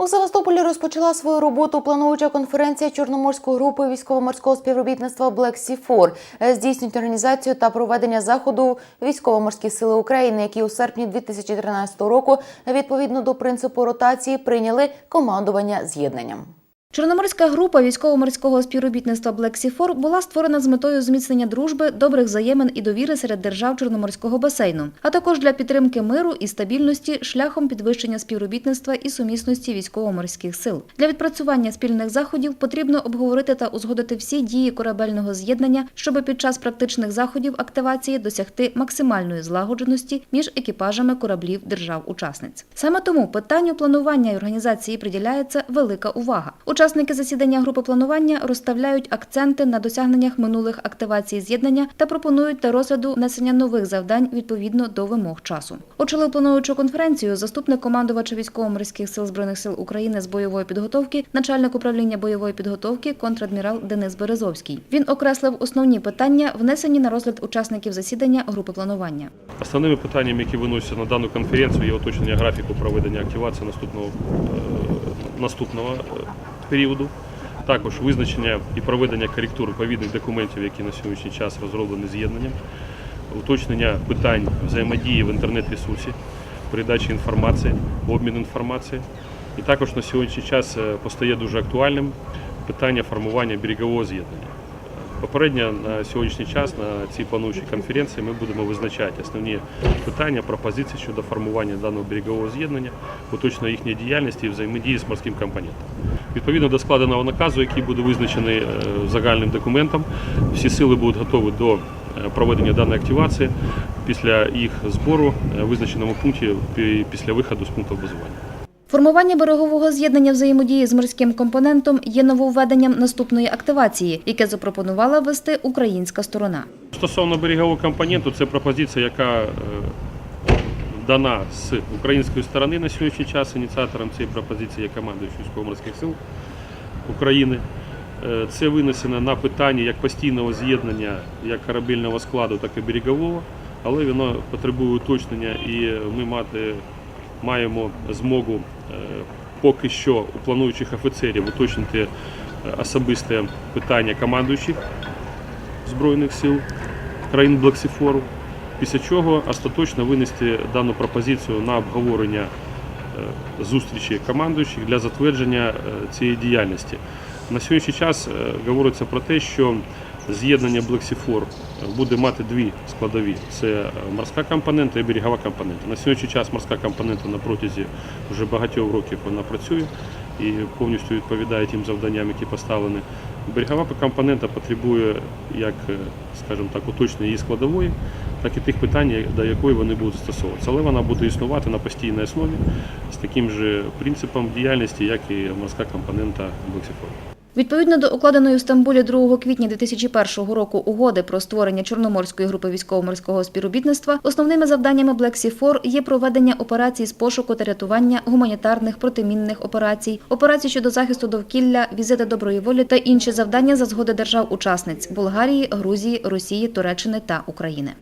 У Севастополі розпочала свою роботу плануюча конференція Чорноморської групи військово-морського співробітництва Black Sea 4 здійснюють організацію та проведення заходу військово-морські сили України, які у серпні 2013 року відповідно до принципу ротації прийняли командування з'єднанням. Чорноморська група військово-морського співробітництва 4 була створена з метою зміцнення дружби, добрих взаємин і довіри серед держав Чорноморського басейну, а також для підтримки миру і стабільності шляхом підвищення співробітництва і сумісності військово-морських сил. Для відпрацювання спільних заходів потрібно обговорити та узгодити всі дії корабельного з'єднання, щоб під час практичних заходів активації досягти максимальної злагодженості між екіпажами кораблів держав-учасниць. Саме тому питанню планування і організації приділяється велика увага. Учасники засідання групи планування розставляють акценти на досягненнях минулих активацій з'єднання та пропонують для розгляду внесення нових завдань відповідно до вимог часу. Очолив плануючу конференцію заступник командувача військово-морських сил збройних сил України з бойової підготовки, начальник управління бойової підготовки, контрадмірал Денис Березовський. Він окреслив основні питання, внесені на розгляд учасників засідання групи планування. Основними питаннями, які виносяться на дану конференцію, є уточнення графіку проведення активації наступного, е, наступного е, періоду. Також визначення і проведення коректур відповідних документів, які на сьогоднішній час розроблені з'єднанням, уточнення питань взаємодії в інтернет-ресурсі, передачі інформації, обмін інформацією. І також на сьогоднішній час е, постає дуже актуальним питання формування берегового з'єднання. Попередньо на сьогоднішній час на цій плануючій конференції ми будемо визначати основні питання, пропозиції щодо формування даного берегового з'єднання, уточнення їхньої діяльності і взаємодії з морським компонентом. Відповідно до складеного наказу, який буде визначений е, загальним документом, всі сили будуть готові до е, проведення даної активації після їх збору е, в визначеному пункті після виходу з пункту базування. Формування берегового з'єднання взаємодії з морським компонентом є нововведенням наступної активації, яке запропонувала ввести українська сторона. Стосовно берегового компоненту, це пропозиція, яка дана з української сторони на сьогоднішній час. Ініціатором цієї пропозиції є командуючий військово-морських сил України. Е, Це винесено на питання як постійного з'єднання як корабельного складу, так і берегового, але воно потребує уточнення і ми мати, маємо змогу е, поки що у плануючих офіцерів уточнити е, особисте питання командуючих Збройних сил країн Блексіфору, після чого остаточно винести дану пропозицію на обговорення е, зустрічі командуючих для затвердження е, цієї діяльності. На сьогоднішній час е, говориться про те, що з'єднання Блексіфор буде мати дві складові: це морська компонента і берегова компонента. На сьогоднішній час морська компонента на протязі вже багатьох років вона працює і повністю відповідає тим завданням, які поставлені. Берегова компонента потребує як, скажімо так, уточнення її складової, так і тих питань, до якої вони будуть застосовуватися. Але вона буде існувати на постійній основі з таким же принципом діяльності, як і морська компонента Блексіфору. Відповідно до укладеної в Стамбулі 2 квітня 2001 року угоди про створення Чорноморської групи військово-морського співробітництва, основними завданнями Black Sea 4 є проведення операцій з пошуку та рятування, гуманітарних протимінних операцій, операцій щодо захисту довкілля, візити доброї волі та інші завдання за згоди держав-учасниць Болгарії, Грузії, Росії, Туреччини та України.